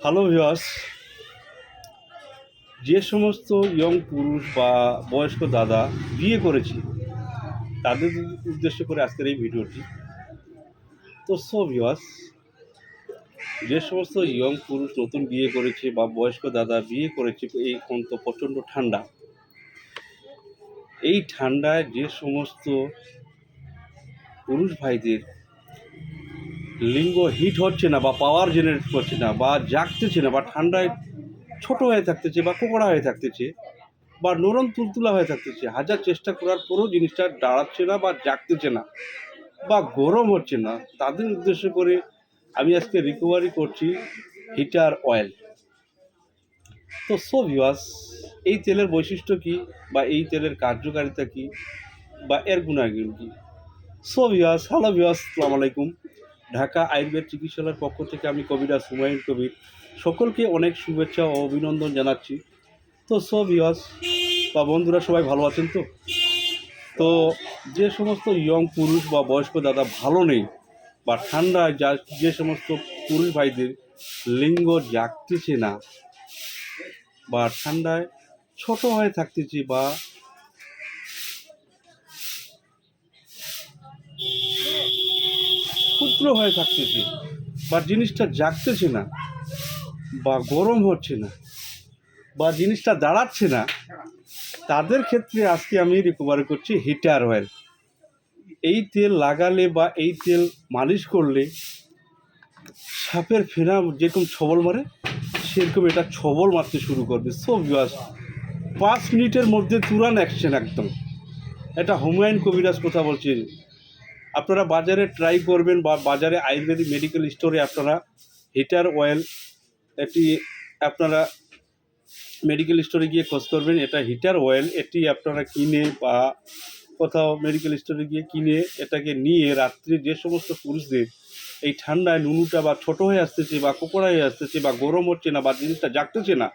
Hello viewers যে সমস্ত young পুরুষ বা বয়স্ক দাদা বিয়ে করেছে, তাদের উদ্দেশ্য করে আজকের এই ভিডিওটি। তো সো ভিওয়ার্স যে সমস্ত ইয়ং পুরুষ নতুন বিয়ে করেছে বা বয়স্ক দাদা বিয়ে করেছে, এই তো প্রচণ্ড ঠান্ডা। এই ঠান্ডায় যে সমস্ত পুরুষ ভাইদের লিঙ্গ হিট হচ্ছে না বা পাওয়ার জেনারেট করছে না বা জাগতেছে না বা ঠান্ডায় ছোট হয়ে থাকতেছে বা কোকড়া হয়ে থাকতেছে বা নরম তুলতুলা হয়ে থাকতেছে, হাজার চেষ্টা করার পরেও জিনিসটা দাঁড়াচ্ছে না বা জাগতেছে না বা গরম হচ্ছে না। তাদের উদ্দেশ্য করে আমি আজকে রিকভারি করছি হিটার অয়েল তো সো ভিওয়াস এই তেলের বৈশিষ্ট্য কী বা এই তেলের কার্যকারিতা কী বা এর গুণাগুণ কী? সো ভিওয়াস হ্যালো ভিওয়াস আসসালামু আলাইকুম। ঢাকা আয়ুর্বেদ চিকিৎসালয়ের পক্ষ থেকে আমি কবিরাজ হুমায়ুন কবির সকলকে অনেক শুভেচ্ছা ও অভিনন্দন জানাচ্ছি। তো সব ইয়াস বা বন্ধুরা সবাই ভালো আছেন তো? তো, যে সমস্ত ইয়ং পুরুষ বা বয়স্ক দাদা ভালো নেই বা ঠান্ডায় যা, যে সমস্ত পুরুষ ভাইদের লিঙ্গ জাগতেছে না বা ঠান্ডায় ছোট হয়ে থাকতেছে বা ক্ষুদ্র হয়ে থাকতেছে, বা জিনিসটা জাগতেছে না, বা গরম হচ্ছে না, বা জিনিসটা দাঁড়াচ্ছে না, তাদের ক্ষেত্রে আজকে আমি রিকভারি করছি হিটার অয়েল এই তেল লাগালে বা এই তেল মালিশ করলে সাপের ফেনা যেরকম ছবল মারে, সেরকম এটা ছবল মারতে শুরু করবে। সব গাছ পাঁচ মিনিটের মধ্যে তুরান অ্যাকশন একদম। এটা হুমায়ুন কবিরাজ কথা বলছি আপনারা বাজারে ট্রাই করবেন বা বাজারে আয়ুর্বেদিক মেডিকেল স্টোরে আপনারা হিটার অয়েল এটি আপনারা মেডিকেল স্টোরে গিয়ে খোঁজ করবেন। এটা হিটার অয়েল এটি আপনারা কিনে বা কোথাও মেডিকেল স্টোরে গিয়ে কিনে এটাকে নিয়ে রাত্রে যে সমস্ত পুরুষদের এই ঠান্ডায় নুনুটা বা ছোট হয়ে আসতেছে বা কোকড়া হয়ে আসতেছে বা গরম হচ্ছে না বা জিনিসটা জাগতেছে না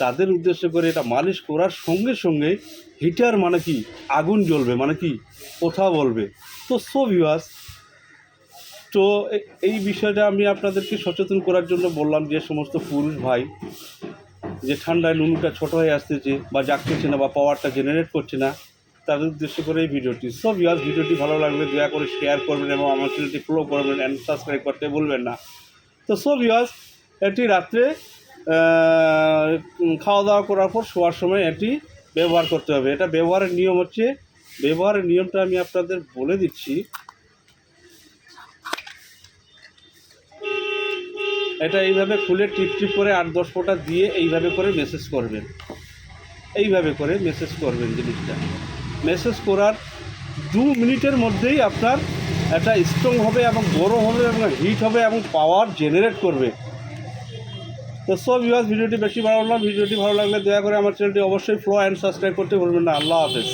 তাদের উদ্দেশ্য করে এটা মালিশ করার সঙ্গে সঙ্গে হিটার মানে কি? আগুন জ্বলবে মানে কি? কথা বলবে। তো সো ভিউয়ার্স তো এই বিষয়টা আমি আপনাদেরকে সচেতন করার জন্য বললাম যে সমস্ত পুরুষ ভাই যে ঠান্ডায় নুনুটা ছোট হয়ে আসতেছে বা জাগতেছে না বা পাওয়ারটা জেনারেট করছে না, তাদের উদ্দেশ্য করে এই ভিডিওটি। সো ভিউয়ার্স ভিডিওটি ভালো লাগলে দয়া করে শেয়ার করবেন এবং আমার চ্যানেলটি ফলো করবেন অ্যান্ড সাবস্ক্রাইব করতে বলবেন না। তো সো ভিউয়ার্স এটি রাত্রে খাওয়া দাওয়া করার পর শোয়ার সময় এটি ব্যবহার করতে হবে। এটা ব্যবহারের নিয়ম হচ্ছে, ব্যবহারের নিয়মটা আমি আপনাদের বলে দিচ্ছি। এটা এইভাবে খুলে টিপ টিপ করে আট দশ ফোঁটা দিয়ে এইভাবে করে মেসেজ করবেন। এইভাবে করে মেসেজ করবেন জিনিসটা। মেসেজ করার দু মিনিটের মধ্যেই আপনার এটা স্ট্রং হবে এবং গরম হবে এবং হিট হবে এবং পাওয়ার জেনারেট করবে। তো সব ভিউয়ার্স ভিডিওটি বেশি ভালো লাগল ভিডিওটি ভালো লাগলে দয়া করে আমার চ্যানেলটি অবশ্যই ফলো অ্যান্ড সাবস্ক্রাইব করতে ভুলবেন না। আল্লাহ হাফেজ।